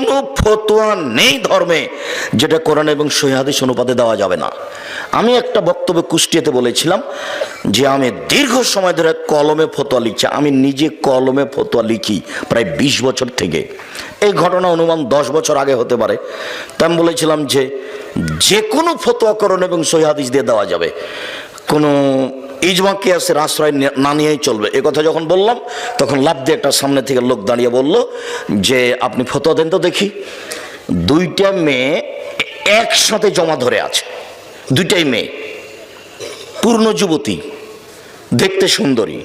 কোনো ফতোয়া নেই ধর্মে, যেটা কোরআন এবং সহিহাদিস অনুপাতে দেওয়া যাবে না। আমি একটা বক্তব্য কুষ্টিয়াতে বলেছিলাম যে আমি দীর্ঘ সময় ধরে কলমে ফতোয়া লিখছি। আমি নিজে কলমে ফতোয়া লিখি প্রায় বিশ বছর থেকে। এই ঘটনা অনুমান দশ বছর আগে হতে পারে। তা আমি বলেছিলাম যে যে কোনো ফতোয়া কোরআন এবং সহিহাদিস দিয়ে দেওয়া যাবে। কোনো ইজমা কিয়াসের আশ্রয় নে- নিয়েই চলবে। এ কথা যখন বললাম, তখন লাভ দিয়ে একটা সামনে থেকে লোক দাঁড়িয়ে বলল যে, আপনি ফতোয়া দেন তো দেখি। দুইটা মেয়ে একসাথে জমা ধরে আছে। দুইটাই মেয়ে। পূর্ণ যুবতী, দেখতে সুন্দরী।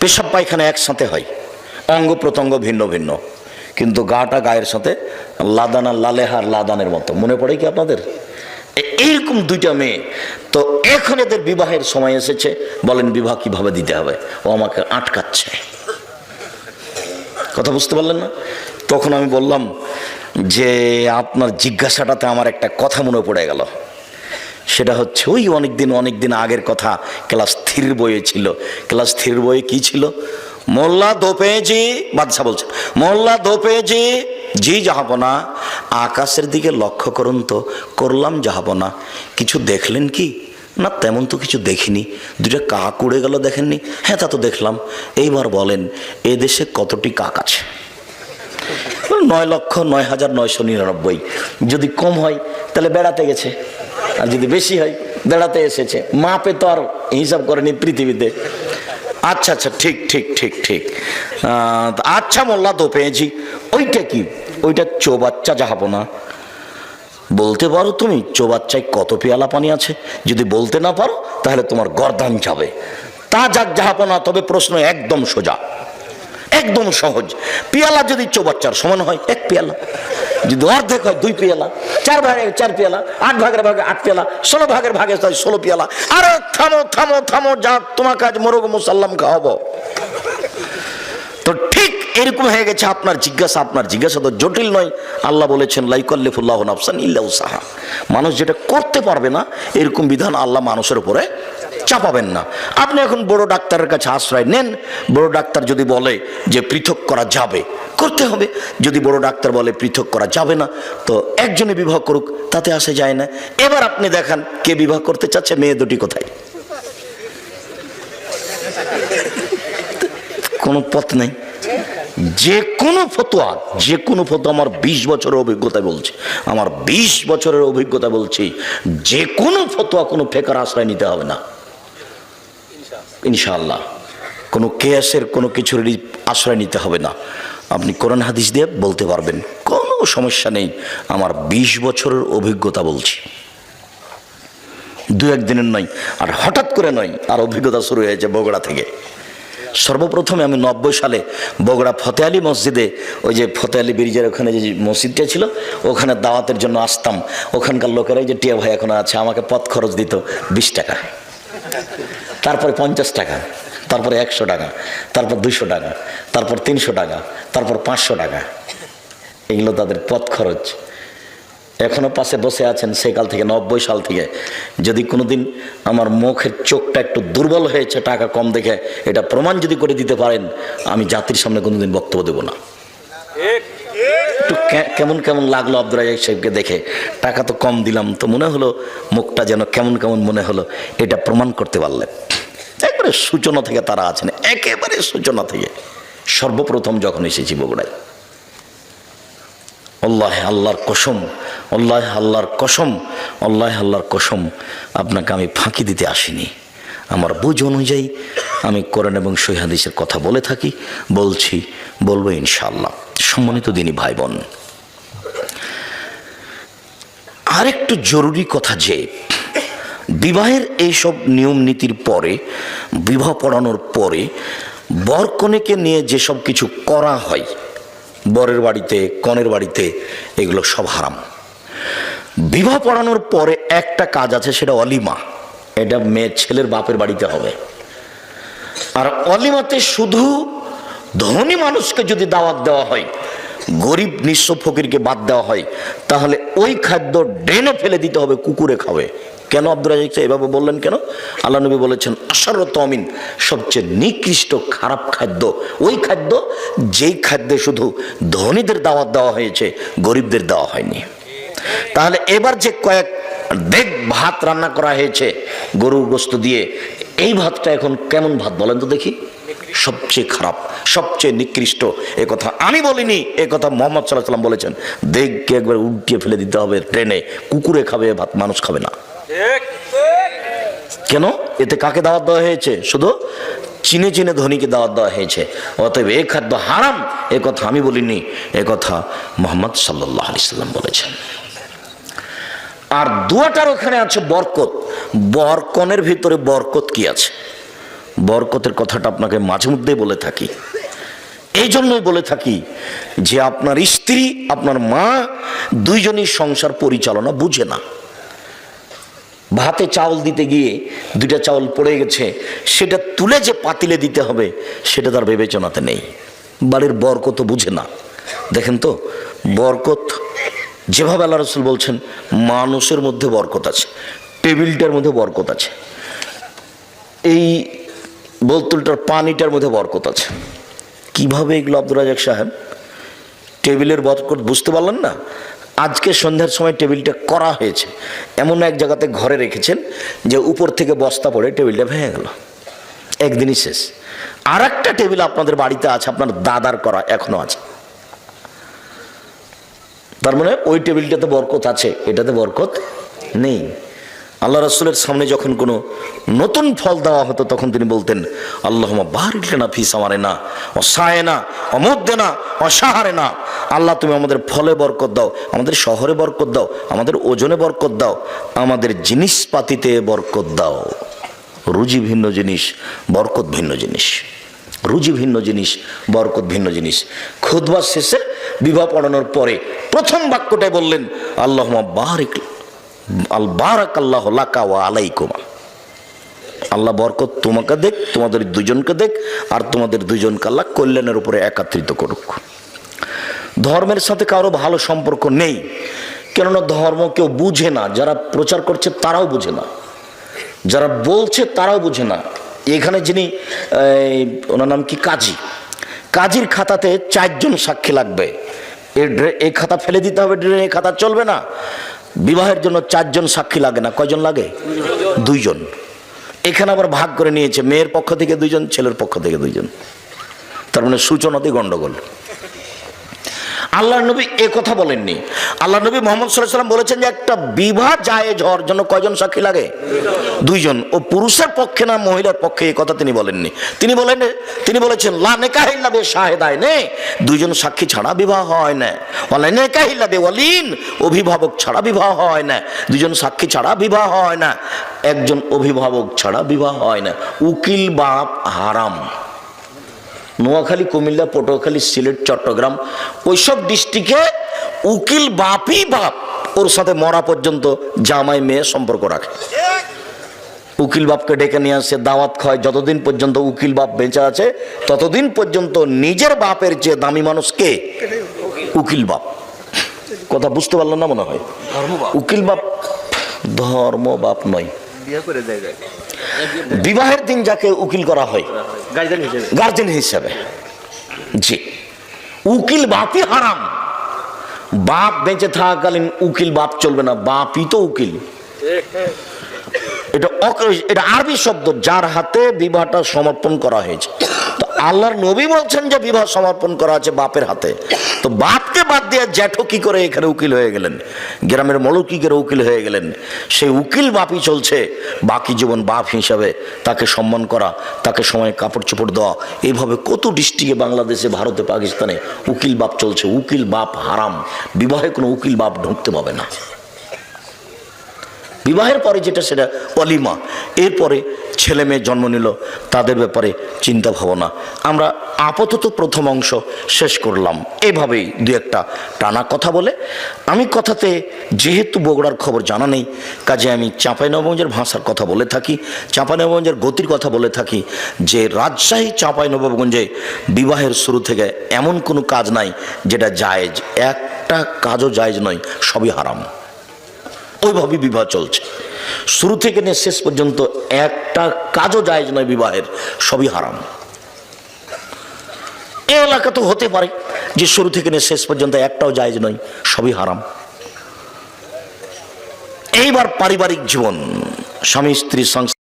পেশাব পায়খানা একসাথে হয়। অঙ্গ প্রত্যঙ্গ ভিন্ন ভিন্ন। কিন্তু গাটা গায়ের সাথে লাদানা লালেহার লাদানের মতো। মনে পড়ে কি আপনাদের? এইরকম দুইটা মেয়ে। তো এখন এদের বিবাহের সময় এসেছে। বলেন, বিবাহ কীভাবে দিতে হবে? ও আমাকে আটকাচ্ছে। কথা বুঝতে পারলেন না? তখন আমি বললাম যে, আপনার জিজ্ঞাসাটাতে আমার একটা কথা মনে পড়ে গেল। সেটা হচ্ছে, ওই অনেক দিন অনেক দিন আগের কথা। ক্লাস থ্রির বইয়ে ছিল। ক্লাস থ্রির বইয়ে কি ছিল? মোল্লা দোপেজি বাদশাহ বলছে, মোল্লা দোপেজি জি যাহাবনা আকাশের দিকে লক্ষ্য করুন তো, করলাম যাহাবনা কিছু দেখলেন কি? না, তেমন তো কিছু দেখিনি। দুটো কাক উড়ে গেল দেখেননি? হ্যাঁ তা তো দেখলাম। এইবার বলেন, এ দেশে কতটি কাক আছে? নয় লক্ষ নয় হাজার নয়শো নিরানব্বই। যদি কম হয়, তাহলে বেড়াতে গেছে। আর যদি বেশি হয়, বেড়াতে এসেছে। মাপে তো আর হিসাব করেনি পৃথিবীতে। আচ্ছা আচ্ছা ঠিক ঠিক ঠিক ঠিক। আচ্ছা মোল্লা তো পেয়েছি। ওইটা কি? ওইটা চৌবাচ্চা যাহাবো না। বলতে পারো তুমি, চৌবাচ্চায় কত পেয়ালা পানি আছে? যদি বলতে না পারো, তাহলে তোমার গরদান যাবে। তা যাক যাহাপনা তবে প্রশ্ন একদম সোজা। একদম সহজ। পেয়ালা যদি চৌবাচ্চার সমান হয়, এক পেয়ালা। যদি অর্ধেক হয়, দুই পেয়ালা। চার ভাগে চার পেয়ালা, আট ভাগের ভাগে আট পেয়ালা, ষোলো ভাগের ভাগে ষোলো পেয়ালা। আরে থামো থামো থামো যা তোমার কাজ মোরগ মুসাল্লাম খাওয়াবো। তো ঠিক এরকম হয়ে গেছে আপনার জিজ্ঞাসা আপনার জিজ্ঞাসা তো জটিল নয়। আল্লাহ বলেছেন, লাইকল্লিফুল্লাহ নাফসান ইল্লাউ সাহা মানুষ যেটা করতে পারবে না, এরকম বিধান আল্লাহ মানুষের উপরে চাপাবেন না। আপনি এখন বড় ডাক্তারের কাছে আশ্রয় নেন, বড় ডাক্তার যদি বলে যে পৃথক করা যাবে, করতে হবে। যদি বড় ডাক্তার বলে পৃথক করা যাবে না, তো একজনে বিবাহ করুক, তাতে আসে যায় না। এবার আপনি দেখান, কে বিবাহ করতে চাচ্ছে, মেয়ে দুটি কোথায়? কোনো পথ নেই। যে কোনো ফতোয়া, যে কোনো ফতোয়া আমার বিশ বছরের অভিজ্ঞতা বলছে। আমার বিশ বছরের অভিজ্ঞতা বলছি, যে কোনো ফতোয়া কোনো ফেকার আশ্রয় নিতে হবে না। ইনশাআল্লাহ। কোনো কেয়াসের কোনো কিছুর আশ্রয় নিতে হবে না। আপনি কোরআন হাদিস দিয়ে বলতে পারবেন, কোনো সমস্যা নেই। আমার বিশ বছরের অভিজ্ঞতা বলছি। দু একদিনের নয়, আর হঠাৎ করে নয়, আর অভিজ্ঞতা শুরু হয়েছে বগুড়া থেকে। সর্বপ্রথমে আমি নব্বই সালে বগুড়া ফতে আলী মসজিদে, ওই যে ফতে আলী ব্রিজের ওখানে যে মসজিদটা ছিল, ওখানে দাওয়াতের জন্য আসতাম। ওখানকার লোকেরাই যে, টিয়া ভাই এখন আছে, আমাকে পথ খরচ দিত বিশ টাকা। তারপরে পঞ্চাশ টাকা, তারপরে একশো টাকা, তারপর দুশো টাকা, তারপর তিনশো টাকা, তারপর পাঁচশো টাকা। এগুলো তাদের পথ খরচ। এখনও পাশে বসে আছেন সেকাল থেকে নব্বই সাল থেকে। যদি কোনোদিন আমার মুখের চোখটা একটু দুর্বল হয়েছে, টাকা কম দেখে এটা প্রমাণ যদি করে দিতে পারেন, আমি জাতির সামনে কোনোদিন বক্তব্য দেবো না। একটু কেমন কেমন লাগল আব্দুল রাজাক সাহেবকে দেখে? টাকা তো কম দিলাম, তো মনে হলো মুখটা যেন কেমন কেমন মনে হলো, এটা প্রমাণ করতে পারলেন। একবারে সূচনা থেকে তারা আছেন, একেবারে সূচনা থেকে। সর্বপ্রথম যখন এসেছি বগুড়ায়, আল্লাহ আল্লাহর কসম আল্লাহ আল্লাহর কসম আল্লাহ আল্লাহর কসম, আপনাকে আমি ফাঁকি দিতে আসিনি। আমার বুঝ অনুযায়ী আমি কোরআন এবং সহিহাদিসের কথা বলে থাকি, বলছি, বলব ইনশাআল্লাহ। সম্মানিত দিনী ভাই বোন আরেকটু জরুরি কথা যে, বিবাহের এইসব নিয়ম নীতির পরে, বিবাহ পড়ানোর পরে, বর কনেকে নিয়ে যেসব কিছু করা হয়, বরের বাড়িতে, কনের বাড়িতে, এগুলো সব হারাম। বিবাহ পড়ানোর পরে একটা কাজ আছে, সেটা অলিমা। এটা মেয়ে ছেলের বাপের বাড়িতে হবে। আর অলিমাতে শুধু ধনী মানুষকে যদি দাওয়াত দেওয়া হয়, গরিব নিঃস্ব ফকিরকে বাদ দেওয়া হয়, তাহলে ওই খাদ্য ড্রেনে ফেলে দিতে হবে, কুকুরে খাবে। কেন আব্দুল রাজিক এভাবে বললেন কেন? আল্লাহ নবী বলেছেন, আশারত অমিন সবচেয়ে নিকৃষ্ট খারাপ খাদ্য। ওই খাদ্য, যেই খাদ্যে শুধু ধনীদের দাওয়াত দেওয়া হয়েছে, গরিবদের দেওয়া হয়নি। তাহলে এবার যে কয়েক দেখ ভাত রান্না করা হয়েছে, গরুর গোস্ত দিয়ে, এই ভাতটা এখন কেমন ভাত বলেন তো দেখি? সবচেয়ে খারাপ, সবচেয়ে নিকৃষ্ট, এ কথা আমি বলিনি, এ কথা মোহাম্মদ সাল্লাহ সাল্লাম বলেছেন। দেখকে একবার উল্টিয়ে ফেলে দিতে হবে ট্রেনে, কুকুরে খাবে, ভাত, মানুষ খাবে না। কেন? এতে কাকে দাওয়াত দেওয়া হয়েছে? শুধু চিনে চিনে ধনীকে দাওয়াত দেওয়া হয়েছে। অতএব এ খাদ্য হারাম, এ কথা আমি বলিনি, এ কথা মোহাম্মদ সাল্লাহ আলি সাল্লাম বলেছেন। আর দুয়াটার ওখানে আছে বরকত। বরকনের ভিতরে বরকত কি আছে? বরকতের কথাটা আপনাকে মাঝে মধ্যেই বলে থাকি। এই জন্যই বলে থাকি যে আপনার স্ত্রী, আপনার মা দুইজনই সংসার পরিচালনা বুঝে না। ভাতে চাউল দিতে গিয়ে দুইটা চাউল পড়ে গেছে, সেটা তুলে যে পাতিলে দিতে হবে, সেটা তার বিবেচনাতে নেই। বাড়ির বরকত বুঝে না। দেখেন তো, বরকত যেভাবে আল্লাহ রসুল বলছেন, মানুষের মধ্যে বরকত আছে, টেবিলটার মধ্যে বরকত আছে, এই বোতলটার পানিটার মধ্যে বরকত আছে। কীভাবে এগুলো আব্দুল রাজাক সাহেব টেবিলের বরকত বুঝতে পারলেন না? আজকে সন্ধ্যার সময় টেবিলটা করা হয়েছে। এমন এক জায়গাতে ঘরে রেখেছেন যে উপর থেকে বস্তা পড়ে টেবিলটা ভেঙে গেল। একদিনই শেষ। আর টেবিল আপনাদের বাড়িতে আছে, আপনার দাদার করা এখনও আছে। তার মানে ওই টেবিলটাতে বরকত আছে, এটাতে বরকত নেই। আল্লাহ রসুলের সামনে যখন কোনো নতুন ফল দেওয়া হতো, তখন তিনি বলতেন আল্লাহ বাহারিলে না ফিস আমারে না অসায় না অমধ্যে না অসাহারে না আল্লাহ, তুমি আমাদের ফলে বরকত দাও, আমাদের শহরে বরকত দাও, আমাদের ওজনে বরকত দাও, আমাদের জিনিসপাতিতে বরকত দাও। রুজি ভিন্ন জিনিস, বরকত ভিন্ন জিনিস। রুজি ভিন্ন জিনিস, বরকত ভিন্ন জিনিস। খুদবার শেষে বিবাহ পড়ানোর পরে প্রথম বাক্যটাই বললেন আল্লাহ বাহারিক আল বারাক আল্লাহ লাকা ওয়া আলাইকুমা। আল্লাহ বরকত তোমাকে দেখ, তোমাদের দুজনকে দেখ, আর তোমাদের দুজনকে আল্লাহ কল্যাণের উপরে একাত্রিত করুক। ধর্মের সাথে কারও ভালো সম্পর্ক নেই, কেননা ধর্ম কেউ বুঝে না। যারা প্রচার করছে তারাও বুঝে না। যারা বলছে তারাও বুঝে না। এখানে যিনি ওনার নাম কি, কাজী। কাজীর খাতাতে চারজন সাক্ষী লাগবে। এই ড্রে- এই খাতা ফেলে দিতে হবে, ড্রেনে খাতা চলবে না। বিবাহের জন্য চারজন সাক্ষী লাগে না। কয়জন লাগে? দুইজন। এখানে আবার ভাগ করে নিয়েছে, মেয়ের পক্ষ থেকে দুইজন, ছেলের পক্ষ থেকে দুইজন। তার মানে সূচনাতে গন্ডগোল। আল্লাহ নবী এ কথা বলেননি। আল্লাহ নবী মোহাম্মদ সাল্লাম বলেছেন যে একটা বিবাহ জায়েজ হওয়ার জন্য কয়জন সাক্ষী লাগে? দুইজন। ও পুরুষের পক্ষে না মহিলার পক্ষে এই কথা তিনি বলেননি। তিনি বলেন, তিনি বলেছেন, লা নেকাহিল্লা বে শাহেদায় নে দুইজন সাক্ষী ছাড়া বিবাহ হয় না। ওয়ালা নেকাহিল্লা বে অভিভাবক ছাড়া বিবাহ হয় না। দুজন সাক্ষী ছাড়া বিবাহ হয় না। একজন অভিভাবক ছাড়া বিবাহ হয় না। উকিল বাপ হারাম। নোয়াখালী কুমিল্লা পটুয়াখালী সিলেট চট্টগ্রাম ওইসব ডিস্ট্রিক্টে উকিল বাপই বাপ ওর সাথে মরা পর্যন্ত জামাই মেয়ে সম্পর্ক রাখে। উকিল বাপকে ডেকে নিয়ে আসে দাওয়াত খায় যতদিন পর্যন্ত উকিল বাপ বেঁচে আছে ততদিন পর্যন্ত নিজের বাপের যে দামি মানুষ কে? উকিল বাপ। কথা বুঝতে পারলেন না মনে হয়? উকিল বাপ ধর্ম বাপ নয়। বিবাহের দিন যাকে উকিল করা হয় গার্জেন হিসেবে। জি। উকিল বাপই হারাম। বাপ বেঁচে থাকাকালীন উকিল বাপ চলবে না, বাপই তো উকিল। এটা এটা আরবি শব্দ, যার হাতে বিবাহটা সমর্পণ করা হয়েছে। আল্লাহর নবী বলছেন যে বিবাহ সমর্পণ করা আছে বাপের হাতে। তো বাপকে বাদ দিয়ে জ্যাঠো কি করে এখানে উকিল হয়ে গেলেন? গ্রামের মলক কি করে উকিল হয়ে গেলেন। সেই উকিল বাপই চলছে। বাকি জীবন বাপ হিসাবে তাকে সম্মান করা, তাকে সময় কাপড় চোপড় দেওয়া। এইভাবে কত ডিস্ট্রিক্টে বাংলাদেশে, ভারতে, পাকিস্তানে উকিল বাপ চলছে। উকিল বাপ হারাম। বিবাহে কোনো উকিল বাপ ঢুকতে পাবে না। বিবাহের পরে যেটা সেটা অলিমা। এরপরে ছেলে মেয়ে জন্ম নিল, তাদের ব্যাপারে চিন্তা ভাবনা। আমরা আপাতত প্রথম অংশ শেষ করলাম। এভাবেই দু একটা টানা কথা বলে। আমি কথাতে যেহেতু বগুড়ার খবর জানা নেই, কাজে আমি চাঁপাইনবাবগঞ্জের ভাষার কথা বলে থাকি, চাঁপাইনবাবগঞ্জের গতির কথা বলে থাকি যে রাজশাহী চাঁপাইনবাবগঞ্জে বিবাহের শুরু থেকে এমন কোনো কাজ নাই যেটা জায়েজ। একটা কাজও জায়েজ নয়, সবই হারাম। ওইভাবে বিবাহ চলছে। শুরু থেকে নিয়ে শেষ পর্যন্ত একটা কাজও যায় নয় বিবাহের, সবই হারাম। এ এলাকা তো হতে পারে যে শুরু থেকে নিয়ে শেষ পর্যন্ত একটাও যায় নয়, সবই হারাম। এইবার পারিবারিক জীবন, স্বামী, স্ত্রী, সংসার